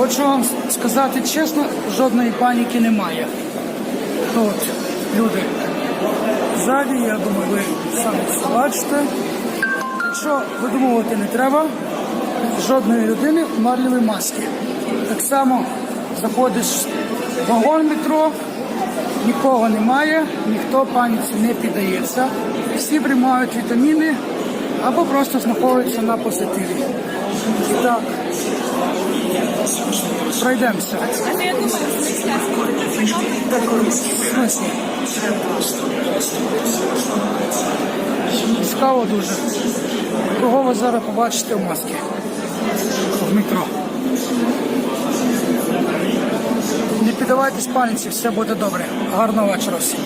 Хочу вам сказати чесно, жодної паніки немає. От, люди. Ззаді, я думаю, ви самі це бачите. Якщо видумувати не треба, жодної людини в марлевій масці. Так само заходиш в вагон метро, нікого немає, ніхто паніці не піддається. Всі приймають вітаміни або просто знаходяться на позитиві. Так, пройдемося. А ти як думаєш, Цікаво дуже. Кого ви зараз побачите в масці? В метро. Не піддавайтесь паніці, все буде добре. Гарного вечора всім.